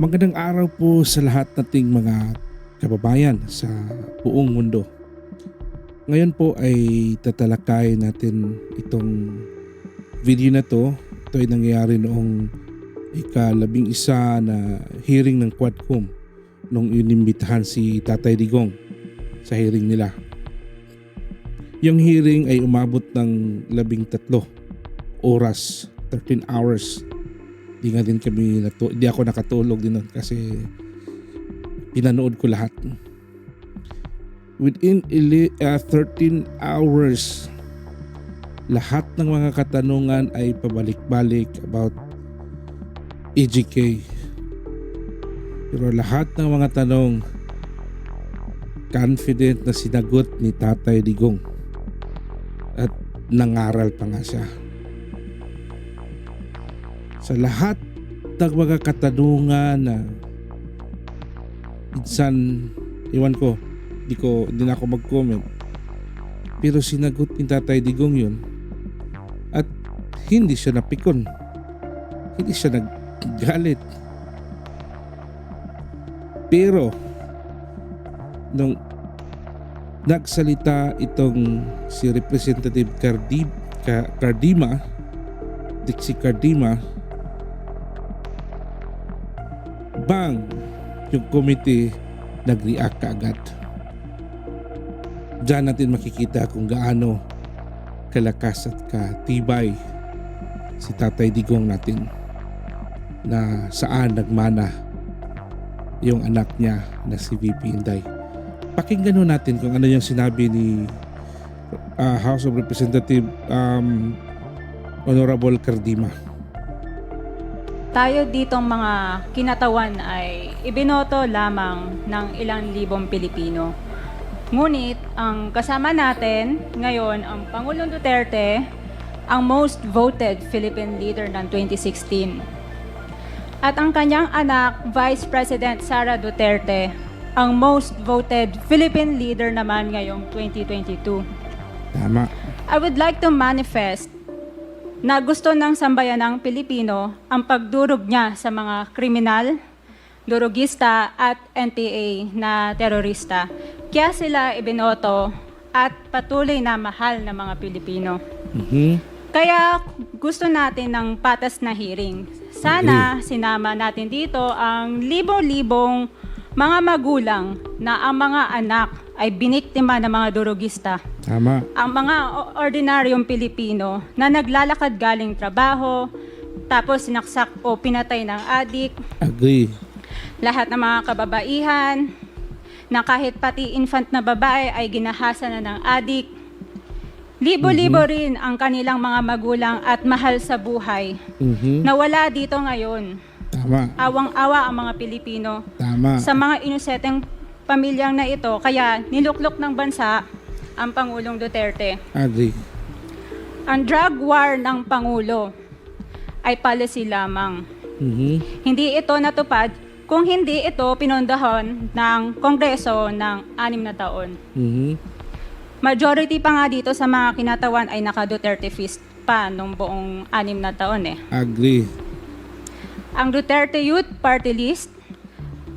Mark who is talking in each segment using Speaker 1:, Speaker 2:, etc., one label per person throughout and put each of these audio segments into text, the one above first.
Speaker 1: Magandang araw po sa lahat nating mga kababayan sa buong mundo. Ngayon po ay tatalakay natin itong video na to. Ito ay nangyayari noong ikalabing isa na hearing ng Quadcom nung inimbitahan si Tatay Digong sa hearing nila. Yung hearing ay umabot ng labing tatlo oras, 13 hours di nga din kami natu- di ako nakatulog din kasi pinanood ko lahat. Within ili- uh, 13 hours lahat ng mga katanungan ay pabalik-balik about EGK pero lahat ng mga tanong confident na sinagot ni Tatay Digong. At nangaral pa nga siya sa lahat ng mga katanungan na minsan iwan ko di ko di na ako mag-comment. Pero sinagot ni Tatay Digong yun at hindi siya napikon. Hindi siya naggalit pero nung nagsalita itong si Representative Cardib, Cardima Dixie Cardima bang yung committee nag-react kaagad. Diyan natin makikita kung gaano kalakas at katibay si Tatay Digong natin na saan nagmana yung anak niya na si VP Inday. Pakinggan natin kung ano yung sinabi ni ah, House of Representative um, Honorable Cardima.
Speaker 2: Tayo ditong mga kinatawan ay ibinoto lamang ng ilang libong Pilipino. Ngunit ang kasama natin ngayon ang Pangulong Duterte, ang most voted Philippine leader ng 2016. At ang kanyang anak, Vice President Sara Duterte, ang most voted Philippine leader naman ngayong 2022.
Speaker 1: Tama.
Speaker 2: I would like to manifest na gusto ng sambayanang Pilipino ang pagdurog niya sa mga kriminal, durugista at NPA na terorista. Kaya sila ibinoto at patuloy na mahal ng mga Pilipino.
Speaker 1: Mhm.
Speaker 2: Kaya gusto natin ng patas na hearing. Sana sinama natin dito ang libo-libong mga magulang na ang mga anak ay biniktima ng mga durugista
Speaker 1: Tama.
Speaker 2: ang mga o- ordinaryong Pilipino na naglalakad galing trabaho, tapos sinaksak o pinatay ng adik,
Speaker 1: Agree.
Speaker 2: lahat ng mga kababaihan, na kahit pati infant na babae ay ginahasa na ng adik. Libo-libo rin ang kanilang mga magulang at mahal sa buhay
Speaker 1: Mhm.
Speaker 2: na wala dito ngayon.
Speaker 1: Tama.
Speaker 2: Awang-awa ang mga Pilipino
Speaker 1: Tama.
Speaker 2: sa mga inuseteng pamilyang na ito, kaya niluklok ng bansa ang Pangulong Duterte.
Speaker 1: Agree.
Speaker 2: Ang drug war ng Pangulo ay policy lamang.
Speaker 1: Mhm.
Speaker 2: Hindi ito natupad kung hindi ito pinondahan ng Kongreso ng anim na taon.
Speaker 1: Mhm.
Speaker 2: Majority pa nga dito sa mga kinatawan ay naka-Duterte fist pa nung buong anim na taon eh.
Speaker 1: Agree.
Speaker 2: Ang Duterte Youth Party List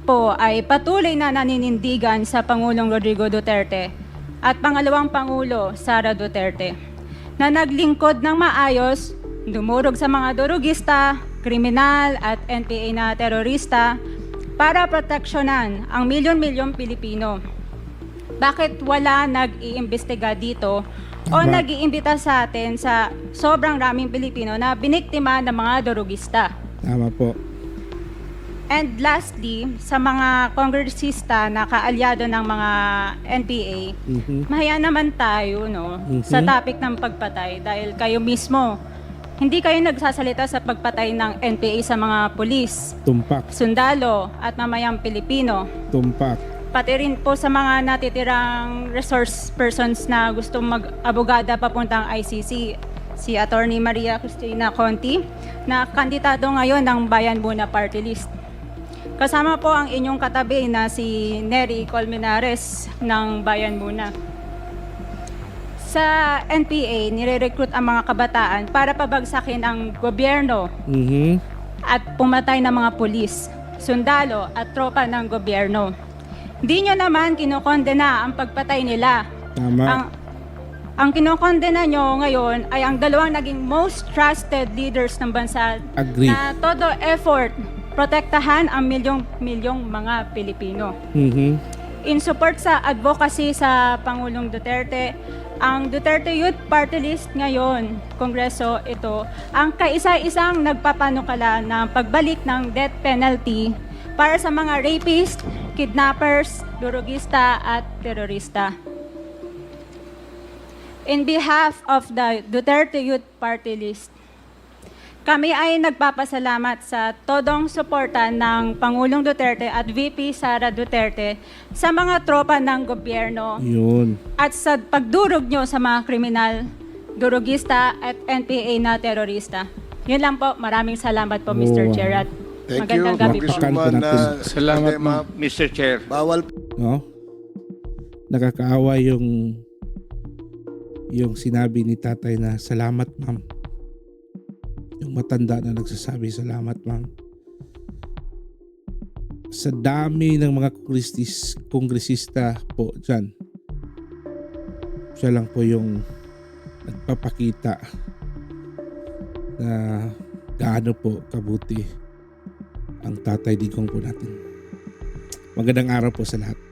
Speaker 2: po ay patuloy na naninindigan sa Pangulong Rodrigo Duterte at pangalawang Pangulo Sara Duterte na naglingkod ng maayos, dumurog sa mga durugista, kriminal at NPA na terorista para proteksyonan ang milyon-milyong Pilipino. Bakit wala nag-iimbestiga dito o
Speaker 1: Tama.
Speaker 2: nag-iimbita sa atin sa sobrang raming Pilipino na biniktima ng mga durugista?
Speaker 1: Tama po.
Speaker 2: And lastly, sa mga kongresista na kaalyado ng mga NPA,
Speaker 1: Mhm.
Speaker 2: mahaya naman tayo no,
Speaker 1: Mhm.
Speaker 2: sa topic ng pagpatay dahil kayo mismo, hindi kayo nagsasalita sa pagpatay ng NPA sa mga pulis,
Speaker 1: Tumpak.
Speaker 2: sundalo at mamayang Pilipino.
Speaker 1: Tumpak.
Speaker 2: Pati rin po sa mga natitirang resource persons na gusto mag-abogada papuntang ICC, si Attorney Maria Cristina Conti, na kandidato ngayon ng Bayan Muna Party List. Kasama po ang inyong katabi na si Neri Colmenares ng Bayan Muna. Sa NPA, nire-recruit ang mga kabataan para pabagsakin ang gobyerno
Speaker 1: Mhm.
Speaker 2: at pumatay ng mga pulis. sundalo at tropa ng gobyerno. Di nyo naman kinokondena ang pagpatay nila.
Speaker 1: Tama.
Speaker 2: Ang, ang kinokondena nyo ngayon ay ang dalawang naging most trusted leaders ng bansa
Speaker 1: Agree.
Speaker 2: na todo effort protektahan ang milyong-milyong mga Pilipino.
Speaker 1: Mhm.
Speaker 2: In support sa advocacy sa Pangulong Duterte, ang Duterte Youth Party List ngayon, Kongreso ito, ang kaisa-isang nagpapanukala ng pagbalik ng death penalty para sa mga rapist, kidnappers, durugista at terorista. In behalf of the Duterte Youth Party List, kami ay nagpapasalamat sa todong suporta ng Pangulong Duterte at VP Sara Duterte sa mga tropa ng gobyerno
Speaker 1: Yun.
Speaker 2: at sa pagdurog nyo sa mga kriminal, durugista at NPA na terorista. Yun lang po. Maraming salamat po, Mr.
Speaker 1: Oh,
Speaker 2: Chair. At
Speaker 3: Thank you,
Speaker 2: magandang gabi po.
Speaker 1: Congresswoman. Natin.
Speaker 3: Uh,
Speaker 4: Salamat, ma'am.
Speaker 5: Mr. Chair.
Speaker 3: Bawal
Speaker 1: No? Nakakaawa yung yung sinabi ni tatay na salamat ma'am. Yung matanda na nagsasabi salamat ma'am. Sa dami ng mga kongresis, kongresista po dyan, siya lang po yung nagpapakita na gaano po kabuti ang tatay digong po natin. Magandang araw po sa lahat.